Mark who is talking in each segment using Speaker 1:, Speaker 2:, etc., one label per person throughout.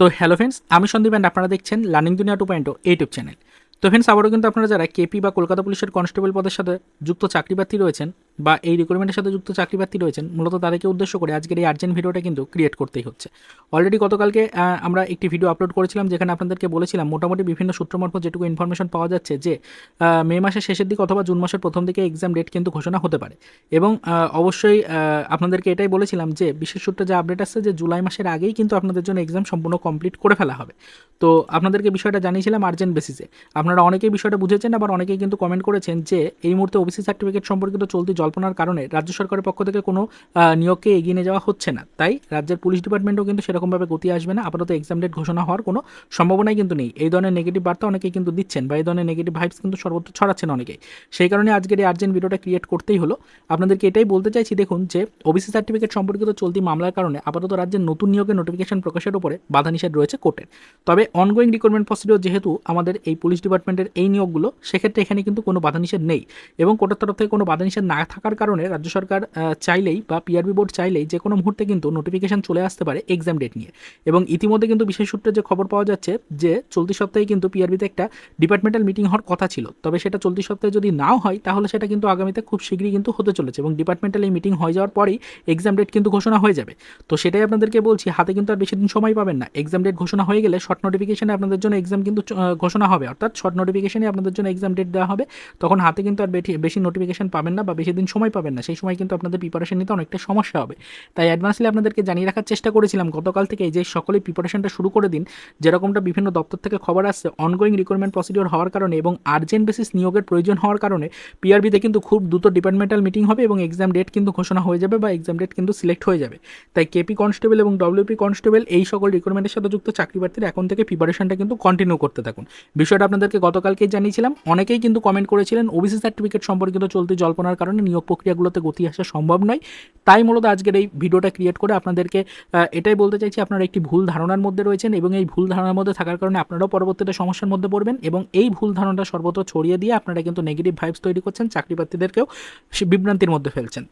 Speaker 1: তো hello friends আমি Sandeep and আপনারা দেখছেন learning Duniya two point YouTube channel তো ফ্রেন্ডস আবারও কিন্তু আপনারা যারা কেপি বা কলকাতা পুলিশের কনস্টেবল পদের সাথে যুক্ত চাকরি প্রার্থী রয়েছেন বা এই রিক্রুটমেন্টের সাথে যুক্ত চাকরি প্রার্থী রয়েছেন, মূলত তাদেরকে উদ্দেশ্য করে আজকের এই আর্জেন্ট ভিডিওটা কিন্তু ক্রিয়েট করতেই হচ্ছে। অলরেডি গতকালকে আমরা একটি ভিডিও আপলোড করেছিলাম যেখানে আপনাদেরকে বলেছিলাম মোটামুটি বিভিন্ন সূত্র মারফত যেটুকু ইনফরমেশন পাওয়া যাচ্ছে যে মে মাসের শেষের দিকে অথবা জুন মাসের প্রথম দিকে এক্সাম ডেট কিন্তু ঘোষণা হতে পারে। এবং অবশ্যই আপনাদেরকে এটাই বলেছিলাম যে, বিশেষ সূত্রে যে আপডেট আসছে যে, জুলাই মাসের আগেই কিন্তু আপনাদের জন্য এক্সাম সম্পূর্ণ কমপ্লিট করে ফেলা হবে। তো আপনাদেরকে বিষয়টা জানিয়েছিলাম আর্জেন্ট বেসিসে আপনারা অনেকেই বিষয়টা বুঝেছেন, আবার অনেকেই কিন্তু কমেন্ট করেছেন যে, এই মুহূর্তে ওবিসি সার্টিফিকেট সম্পর্কিত চলতি জল্পনার কারণে রাজ্য সরকারের পক্ষ থেকে কোনো নিয়োগকে এগিয়ে নিয়ে যাওয়া হচ্ছে না। তাই রাজ্যের পুলিশ ডিপার্টমেন্টও কিন্তু সেরকমভাবে গতি আসবে না। আপাতত এক্সাম ডেট ঘোষণা হওয়ার কোনো সম্ভাবনাই কিন্তু নেই। এই ধরনের নেগেটিভ বার্তা অনেকেই কিন্তু দিচ্ছেন বা এই ধরনের নেগেটিভ ভাইবস কিন্তু সর্বত্র ছড়াচ্ছেন অনেকেই। সেই কারণে আজকের এই আর্জেন্ট ভিডিওটা ক্রিয়েট করতেই হলো। আপনাদেরকে এটাই বলতে চাইছি, দেখুন যে ওবিসি সার্টিফিকেট সম্পর্কিত চলতি মামলার কারণে আপাতত রাজ্যের নতুন নিয়োগের নোটিফিকেশন প্রকাশের উপরে বাধা নিষেধ রয়েছে কোর্টের তবে অনগোয়িং রিক্রুটমেন্ট প্রসিডিওর যেহেতু আমাদের এই পুলিশ ডিপার্টমেন্টের এই নিয়োগগুলো, সেক্ষেত্রে এখানে কিন্তু কোনো বাধা নিষেধ নেই। এবং কোর্টের তরফ থেকে কোনো বাধা নিষেধ না থাকার কারণে রাজ্য সরকার চাইলেই বা পিআরবি বোর্ড চাইলেই যে কোনো মুহূর্তে কিন্তু নোটিফিকেশন চলে আসতে পারে এক্সাম ডেট নিয়ে। এবং ইতিমধ্যে কিন্তু বিশেষ সূত্রে যে খবর পাওয়া যাচ্ছে যে চলতি সপ্তাহে কিন্তু পিআরবিতে একটা ডিপার্টমেন্টাল মিটিং হওয়ার কথা ছিল। তবে সেটা চলতি সপ্তাহে যদি নাও হয়, তাহলে সেটা কিন্তু আগামীতে খুব শীঘ্রই কিন্তু হতে চলেছে এবং ডিপার্টমেন্টাল এই মিটিং হয়ে যাওয়ার পরেই এক্সাম ডেট কিন্তু ঘোষণা হয়ে যাবে। তো সেটাই আপনাদেরকে বলছি, হাতে কিন্তু আর বেশি দিন সময় পাবেন না। এক্সাম ডেট ঘোষণা হয়ে গেলে শর্ট নোটিফিকেশনে আপনাদের জন্য এক্সাম কিন্তু ঘোষণা হবে। অর্থাৎ শর্ট নোটিফিকেশনে আপনাদের জন্য এক্সাম ডেট দেওয়া হবে। তখন হাতে কিন্তু আর বেশি নোটিফিকেশন পাবেন না বা বেশি দিন সময় পাবেন না, সেই সময় কিন্তু আপনাদের প্রিপারেশন নিতে অনেকটা সমস্যা হবে। তাই অ্যাডভান্সলি আপনাদেরকে জানিয়ে রাখার চেষ্টা করেছিলাম, গতকাল থেকে যে সকলেই প্রিপারেশনটা শুরু করে দিন, যেরকমটা বিভিন্ন দপ্তর থেকে খবর আসছে অনগোয়িং রিক্রুটমেন্ট প্রসিডিওর হওয়ার কারণে এবং আর্জেন্ট বেসিস নিয়োগের প্রয়োজন হওয়ার কারণে পিআরবিতে কিন্তু খুব দ্রুত ডিপার্টমেন্টাল মিটিং হবে এবং এক্সাম ডেট কিন্তু ঘোষণা হয়ে যাবে বা এক্সাম ডেট কিন্তু সিলেক্ট হয়ে যাবে। তাই কেপি কনস্টেবল এবং ডব্লিউপি কনস্টেবল এই সকল রিক্রুটমেন্টের সাথে যুক্ত চাকরি এখন থেকে প্রিপারেশনটা কিন্তু কন্টিনিউ করতে থাকুন। বিষয়টা আপনাদেরকে গতকালকেই জানিয়েছিলাম, অনেকেই কিন্তু কমেন্ট করেছিলেন ওবিসি সার্টিফিকেট সম্পর্কিত চলতি জল্পনার কারণে নিয়োগ প্রক্রিয়াগুলোতে গতি আসা সম্ভব নয়। তাই মূলত আজকের এই ভিডিওটা ক্রিয়েট করে আপনাদেরকে এটাই বলতে চাইছি, আপনারা একটি ভুল ধারণার মধ্যে রয়েছেন এবং এই ভুল ধারণার মধ্যে থাকার কারণে আপনারাও পরবর্তীতে সমস্যার মধ্যে পড়বেন এবং এই ভুল ধারণাটা সর্বত্র ছড়িয়ে দিয়ে আপনারা কিন্তু নেগেটিভ ভাইবস তৈরি করছেন, চাকরি প্রার্থীদেরকেও বিভ্রান্তির মধ্যে ফেলছেন।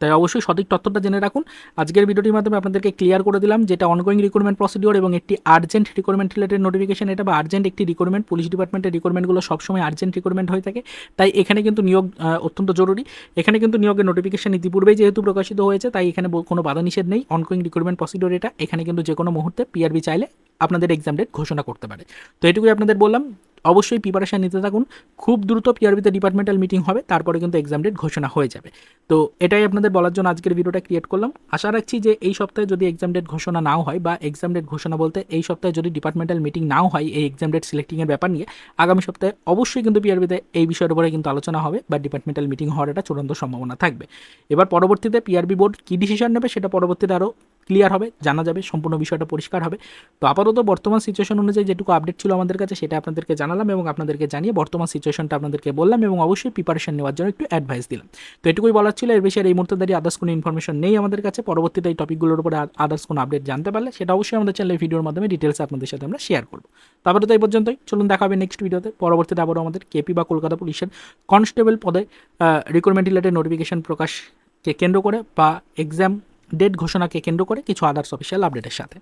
Speaker 1: তাই অবশ্যই সঠিক তথ্যটা জেনে রাখুন। আজকের ভিডিওটির মাধ্যমে আপনাদেরকে ক্লিয়ার করে দিলাম যেটা অনগোয়িং রিক্রুটমেন্ট প্রসিডিওর এবং একটি আর্জেন্ট রিক্রুটমেন্ট রিলেটেড নোটিফিকেশন এটা বা আর্জেন্ট একটি রিক্রুটমেন্ট পুলিশ ডিপার্টমেন্টের রিক্রুটমেন্টগুলো সবসময় আর্জেন্ট রিক্রুটমেন্ট হয়ে থাকে। তাই এখানে কিন্তু নিয়োগ অত্যন্ত জরুরি। এখানে কিন্তু নিয়োগের নোটিফিকেশন ইতিপূর্বেই যেহেতু প্রকাশিত হয়েছে, তাই এখানে কোনো বাধা নিষেধ নেই। অনগোয়িং রিক্রুটমেন্ট প্রসিডিওর এটা। এখানে কিন্তু যে কোনো মুহূর্তে পিআরবি চাইলে আপনাদের এক্সাম ডেট ঘোষণা করতে পারে। তো এটুকুই আপনাদের বললাম। অবশ্যই প্রিপারেশন নিতে থাকুন। খুব দ্রুত পিআরবিতে ডিপার্টমেন্টাল মিটিং হবে, তারপরে কিন্তু এক্সাম ডেট ঘোষণা হয়ে যাবে। তো এটাই আপনাদের বলার জন্য আজকের ভিডিওটা ক্রিয়েট করলাম। আশা রাখছি যে এই সপ্তাহে যদি এক্সাম ডেট ঘোষণা নাও হয় বা এক্সাম ডেট ঘোষণা বলতে এই সপ্তাহে যদি ডিপার্টমেন্টাল মিটিং নাও হয় এই এক্সাম ডেট সিলেক্টিংয়ের ব্যাপার নিয়ে, আগামী সপ্তাহে অবশ্যই কিন্তু পিআরবিতে এই বিষয়ের উপরে কিন্তু আলোচনা হবে বা ডিপার্টমেন্টাল মিটিং হওয়ার একটা চূড়ান্ত সম্ভাবনা থাকবে। এবার পরবর্তীতে পিআরবি বোর্ড কী ডিসিশন নেবে সেটা পরবর্তীতে আরও ক্লিয়ার হবে, জানা যাবে, সম্পূর্ণ বিষয়টা পরিষ্কার হবে। তো আপাতত বর্তমান সিচুয়েশন অনুযায়ী যেটুকু আপডেট ছিল আমাদের কাছে, সেটা আপনাদেরকে জানালাম এবং আপনাদেরকে জানিয়ে বর্তমান সিচুয়েশনটা আপনাদেরকে বললাম এবং অবশ্যই প্রিপারেশন নেওয়ার জন্য একটু অ্যাডভাইস দিলাম। তো এটুকুই বলার ছিল, এর বিষয়ে এই মুহূর্তে দাঁড়িয়ে আদার্স কোনো ইনফরমেশন নেই আমাদের কাছে। পরবর্তীতে এই টপিকগুলোর উপরে আদার্স কোনো আপডেট জানতে পারলে, সেটা অবশ্যই আমাদের চ্যানেলের ভিডিওর মাধ্যমে ডিটেলস আপনাদের সাথে আমরা শেয়ার করব। তারপরে তো এই পর্যন্তই, চলুন দেখা হবে নেক্সট ভিডিওতে পরবর্তীতে আবারও আমাদের কেপি বা কলকাতা পুলিশের কনস্টেবল পদে রিক্রুটমেন্ট রিলেটেড নোটিফিকেশন প্রকাশকে কেন্দ্র করে বা এক্সাম ডেট ঘোষণাকে কেন্দ্র করে কিছু আদার্স অফিসিয়াল আপডেটের সাথে।